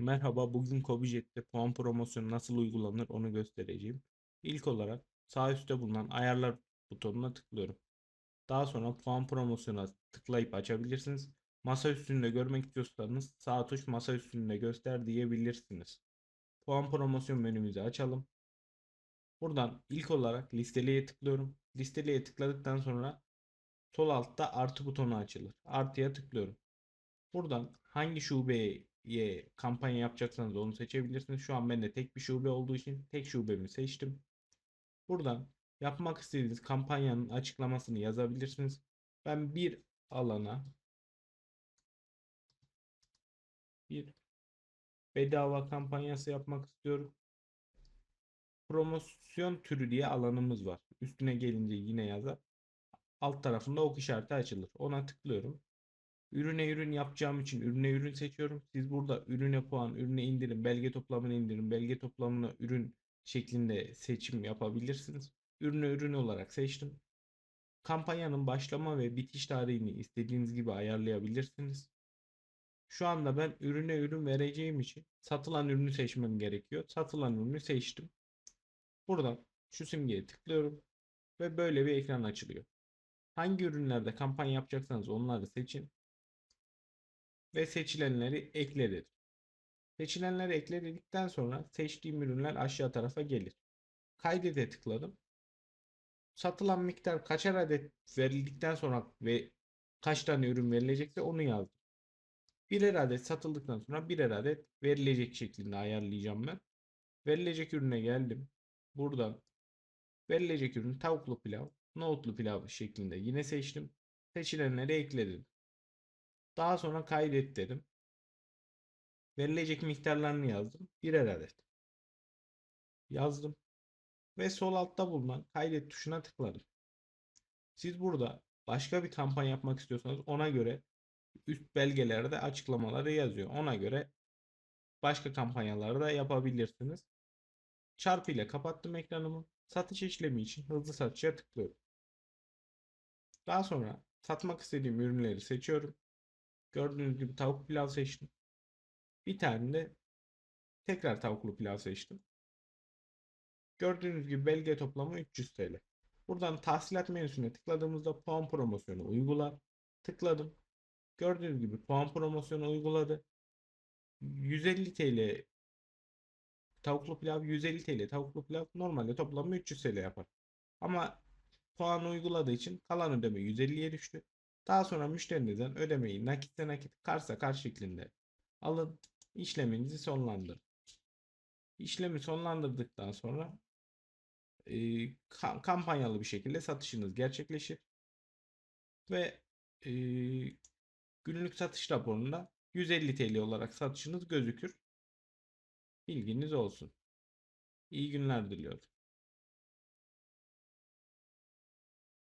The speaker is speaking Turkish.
Merhaba, bugün Kobijet'te puan promosyonu nasıl uygulanır onu göstereceğim. İlk olarak sağ üstte bulunan ayarlar butonuna tıklıyorum. Daha sonra puan promosyona tıklayıp açabilirsiniz. Masa üstünde görmek istiyorsanız sağ tuş masa üstünde göster diyebilirsiniz. Puan promosyon menümüzü açalım. Buradan ilk olarak listeliğe tıklıyorum. Listeliğe tıkladıktan sonra sol altta artı butonu açılır. Artıya tıklıyorum. Buradan hangi şubeye kampanya yapacaksanız onu seçebilirsiniz. Şu an bende tek bir şube olduğu için tek şubemi seçtim. Buradan yapmak istediğiniz kampanyanın açıklamasını yazabilirsiniz. Ben bir alana bir bedava kampanyası yapmak istiyorum. Promosyon türü diye alanımız var. Üstüne gelince yine yazar. Alt tarafında ok işareti açılır. Ona tıklıyorum. Ürüne ürün yapacağım için ürüne ürün seçiyorum. Siz burada ürüne puan, ürüne indirim, belge toplamını indirin, belge toplamını ürün şeklinde seçim yapabilirsiniz. Ürüne ürün olarak seçtim. Kampanyanın başlama ve bitiş tarihini istediğiniz gibi ayarlayabilirsiniz. Şu anda ben ürüne ürün vereceğim için satılan ürünü seçmem gerekiyor. Satılan ürünü seçtim. Buradan şu simgeye tıklıyorum ve böyle bir ekran açılıyor. Hangi ürünlerde kampanya yapacaksanız onları seçin ve seçilenleri ekle dedim. Seçilenleri ekle dedikten sonra seçtiğim ürünler aşağı tarafa gelir. Kaydete tıkladım. Satılan miktar kaçar adet verildikten sonra ve kaç tane ürün verilecekse onu yazdım. Birer adet satıldıktan sonra birer adet verilecek şeklinde ayarlayacağım ben. Verilecek ürüne geldim. Buradan verilecek ürün tavuklu pilav, nohutlu pilav şeklinde yine seçtim. Seçilenleri ekledim. Daha sonra kaydet dedim. Verilecek miktarlarını yazdım. Birer adet. Yazdım. Ve sol altta bulunan kaydet tuşuna tıkladım. Siz burada başka bir kampanya yapmak istiyorsanız ona göre üst belgelerde açıklamaları yazıyor. Ona göre başka kampanyaları da yapabilirsiniz. Çarpı ile kapattım ekranımı. Satış işlemi için hızlı satışa tıklıyorum. Daha sonra satmak istediğim ürünleri seçiyorum. Gördüğünüz gibi tavuk pilav seçtim. Bir tane de tekrar tavuklu pilav seçtim. Gördüğünüz gibi belge toplamı 300 TL. Buradan tahsilat menüsüne tıkladığımızda puan promosyonu uygula. Tıkladım. Gördüğünüz gibi puan promosyonu uyguladı. 150 TL tavuklu pilav 150 TL tavuklu pilav normalde toplamı 300 TL yapar. Ama puan uyguladığı için kalan ödeme 150'ye düştü. Daha sonra müşterinizden ödemeyi nakitte nakit karsa kar şeklinde alın. işleminizi sonlandırın. İşlemi sonlandırdıktan sonra e, ka- kampanyalı bir şekilde satışınız gerçekleşir. Ve e, günlük satış raporunda 150 TL olarak satışınız gözükür. Bilginiz olsun. İyi günler diliyorum.